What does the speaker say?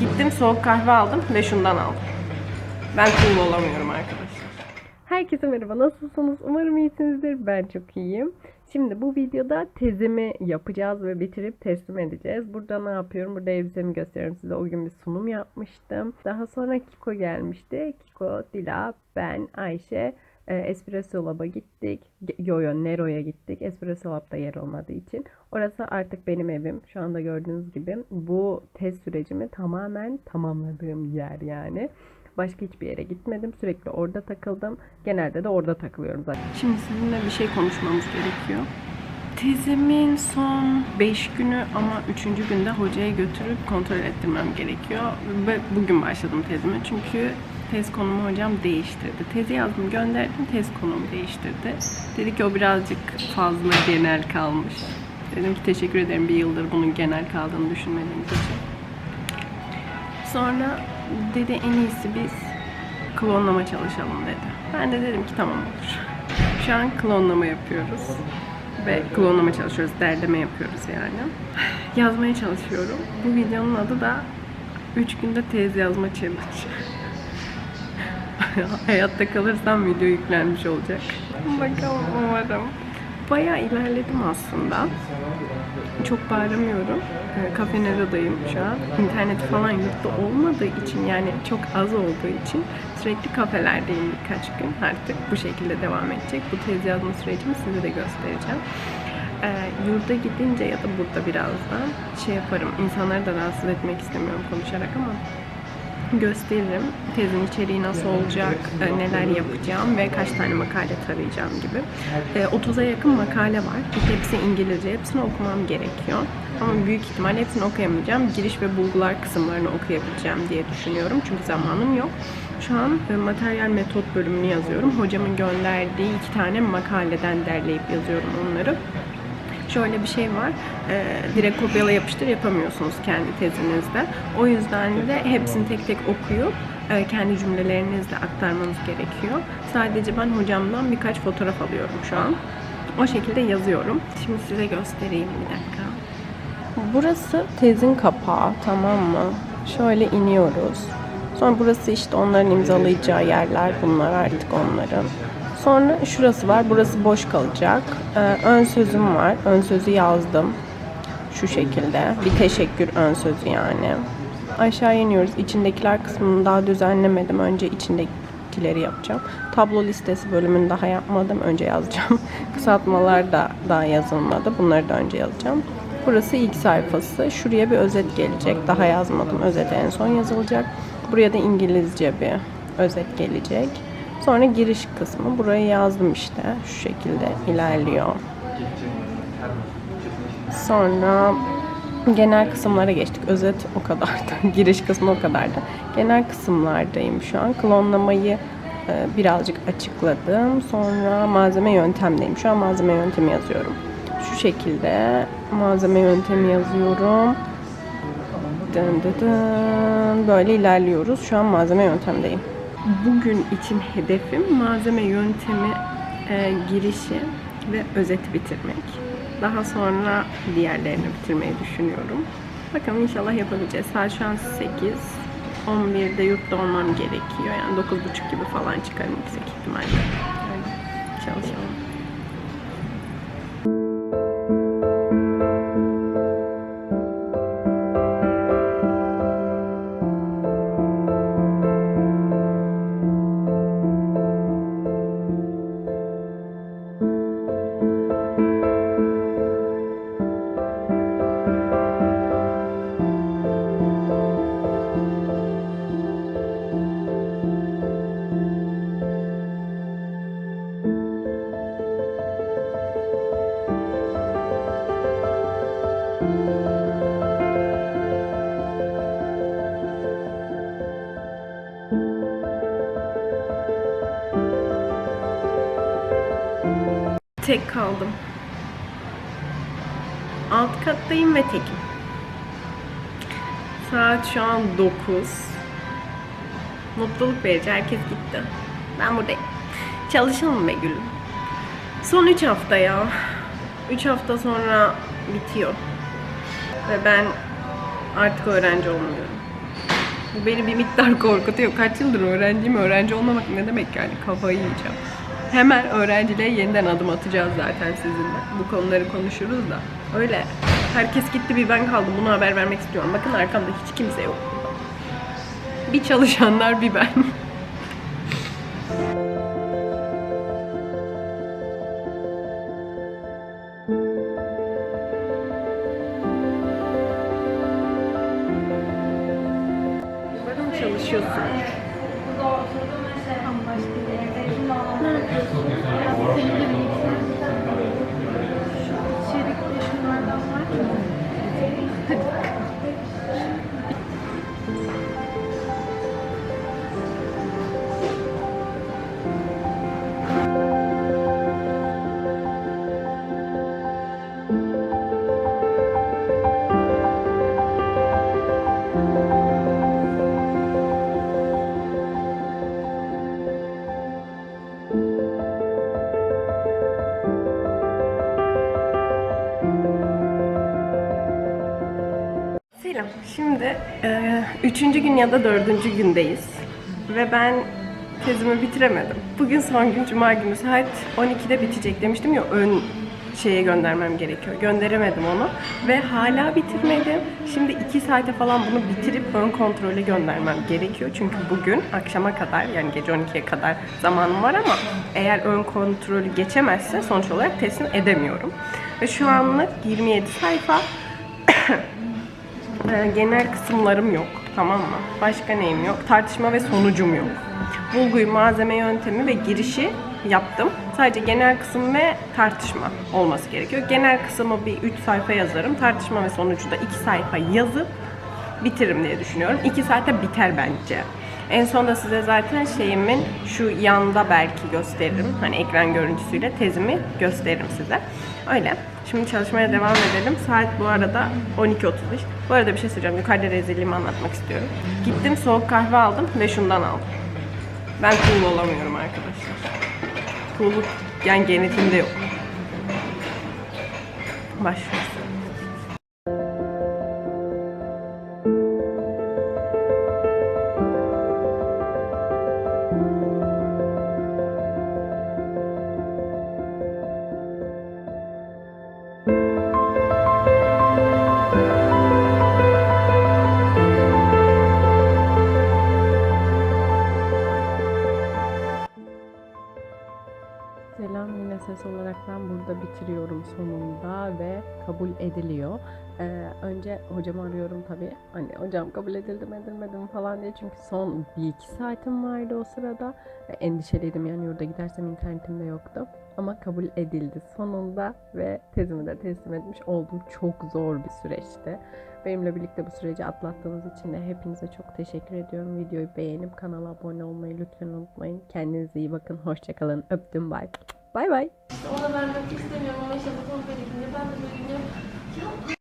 Gittim soğuk kahve aldım ve şundan aldım. Ben cool olamıyorum arkadaşlar. Herkese merhaba. Nasılsınız? Umarım iyisinizdir. Ben çok iyiyim. Şimdi bu videoda tezimi yapacağız ve bitirip teslim edeceğiz. Burada ne yapıyorum? Burada elbisemi gösteriyorum size. O gün bir sunum yapmıştım. Daha sonra Kiko gelmişti. Kiko, Dila, ben, Ayşe e, Espresso Lab'a gittik. Yo yo Nero'ya gittik. Espresso Lab'da yer olmadığı için. Orası artık benim evim. Şu anda gördüğünüz gibi bu test sürecimi tamamen tamamladığım yer yani. Başka hiçbir yere gitmedim. Sürekli orada takıldım. Genelde de orada takılıyorum zaten. Şimdi sizinle bir şey konuşmamız gerekiyor. Tezimin son 5 günü ama 3. günde hocaya götürüp kontrol ettirmem gerekiyor. Ve bugün başladım tezime çünkü tez konumu hocam değiştirdi. Tezi yazdım gönderdim tez konumu değiştirdi. Dedi ki o birazcık fazla genel kalmış. Dedim ki teşekkür ederim bir yıldır bunun genel kaldığını düşünmediğiniz için. Sonra dedi en iyisi biz klonlama çalışalım dedi. Ben de dedim ki tamam olur. Şu an klonlama yapıyoruz. Ve klonlama çalışıyoruz, derleme yapıyoruz yani. Yazmaya çalışıyorum. Bu videonun adı da 3 günde tez yazma challenge. Hayatta kalırsam video yüklenmiş olacak. Bakalım umarım. Bayağı ilerledim aslında. Çok bağıramıyorum. Ee, Kafe Nero'dayım şu an. İnternet falan yurtta olmadığı için yani çok az olduğu için sürekli kafelerdeyim birkaç gün. Artık bu şekilde devam edecek. Bu tez yazma sürecimi size de göstereceğim. Ee, yurda gidince ya da burada birazdan şey yaparım. İnsanları da rahatsız etmek istemiyorum konuşarak ama gösteririm. Tezin içeriği nasıl olacak, e, neler yapacağım ve kaç tane makale tarayacağım gibi. E, 30'a yakın makale var. Hepsi İngilizce. Hepsini okumam gerekiyor. Ama büyük ihtimal hepsini okuyamayacağım. Giriş ve bulgular kısımlarını okuyabileceğim diye düşünüyorum. Çünkü zamanım yok. Şu an e, materyal metot bölümünü yazıyorum. Hocamın gönderdiği iki tane makaleden derleyip yazıyorum onları. Şöyle bir şey var. e, direkt kopyala yapıştır yapamıyorsunuz kendi tezinizde. O yüzden de hepsini tek tek okuyup e, kendi cümlelerinizle aktarmanız gerekiyor. Sadece ben hocamdan birkaç fotoğraf alıyorum şu an. O şekilde yazıyorum. Şimdi size göstereyim bir dakika. Burası tezin kapağı tamam mı? Şöyle iniyoruz. Sonra burası işte onların imzalayacağı yerler bunlar artık onların. Sonra şurası var. Burası boş kalacak. Ee, ön sözüm var. Ön sözü yazdım. Şu şekilde. Bir teşekkür ön sözü yani. Aşağı iniyoruz. İçindekiler kısmını daha düzenlemedim. Önce içindekileri yapacağım. Tablo listesi bölümünü daha yapmadım. Önce yazacağım. Kısaltmalar da daha yazılmadı. Bunları da önce yazacağım. Burası ilk sayfası. Şuraya bir özet gelecek. Daha yazmadım. Özet en son yazılacak. Buraya da İngilizce bir özet gelecek. Sonra giriş kısmı. Burayı yazdım işte. Şu şekilde ilerliyor. Sonra genel kısımlara geçtik. Özet o kadardı. Giriş kısmı o kadardı. Genel kısımlardayım şu an. Klonlamayı e, birazcık açıkladım. Sonra malzeme yöntemdeyim. Şu an malzeme yöntemi yazıyorum. Şu şekilde malzeme yöntemi yazıyorum. Dın dın dın. Böyle ilerliyoruz. Şu an malzeme yöntemdeyim. Bugün için hedefim malzeme yöntemi e, girişi ve özeti bitirmek. Daha sonra diğerlerini bitirmeyi düşünüyorum. Bakalım inşallah yapabileceğiz. Saat şu an 8. 11'de yurtta olmam gerekiyor. Yani 9.30 gibi falan çıkarım yüksek ihtimalle. Yani çalışalım. Tek kaldım. Alt kattayım ve tekim. Saat şu an 9. Mutluluk verici. Herkes gitti. Ben buradayım. Çalışalım be gülüm. Son 3 hafta ya. 3 hafta sonra bitiyor. Ve ben artık öğrenci olmuyorum. Bu beni bir miktar korkutuyor. Kaç yıldır öğrenciyim. Öğrenci olmamak ne demek yani? Kafayı yiyeceğim. Hemen öğrenciliğe yeniden adım atacağız zaten sizinle. Bu konuları konuşuruz da. Öyle. Herkes gitti bir ben kaldım. Bunu haber vermek istiyorum. Bakın arkamda hiç kimse yok. Bir çalışanlar bir ben. Şimdi e, üçüncü gün ya da dördüncü gündeyiz. Ve ben tezimi bitiremedim. Bugün son gün, cuma günü saat 12'de bitecek demiştim ya ön şeye göndermem gerekiyor. Gönderemedim onu ve hala bitirmedim. Şimdi iki saate falan bunu bitirip ön kontrole göndermem gerekiyor. Çünkü bugün akşama kadar yani gece 12'ye kadar zamanım var ama eğer ön kontrolü geçemezse sonuç olarak teslim edemiyorum. Ve şu anlık 27 sayfa ee, genel kısımlarım yok. Tamam mı? Başka neyim yok? Tartışma ve sonucum yok. Bulguyu, malzeme yöntemi ve girişi yaptım. Sadece genel kısım ve tartışma olması gerekiyor. Genel kısmı bir 3 sayfa yazarım. Tartışma ve sonucu da 2 sayfa yazıp bitiririm diye düşünüyorum. 2 saate biter bence. En son da size zaten şeyimin şu yanda belki gösteririm. Hani ekran görüntüsüyle tezimi gösteririm size. Öyle. Şimdi çalışmaya devam edelim. Saat bu arada 12.35. Bu arada bir şey söyleyeceğim. Yukarıda rezilliğimi anlatmak istiyorum. Gittim soğuk kahve aldım ve şundan aldım. Ben cool olamıyorum arkadaşlar. Cool'luk yani genetimde yok. Başlıyoruz. Önce hocamı arıyorum tabii. Hani hocam kabul edildi mi edilmedi mi falan diye. Çünkü son bir iki saatim vardı o sırada. Ve endişeliydim yani yurda gidersem internetim de yoktu. Ama kabul edildi sonunda ve tezimi de teslim etmiş oldum. Çok zor bir süreçti. Benimle birlikte bu süreci atlattığınız için de hepinize çok teşekkür ediyorum. Videoyu beğenip kanala abone olmayı lütfen unutmayın. Kendinize iyi bakın. Hoşçakalın. Öptüm. Bay. Bay bay. Ona vermek istemiyorum ama işte bu ben de böyle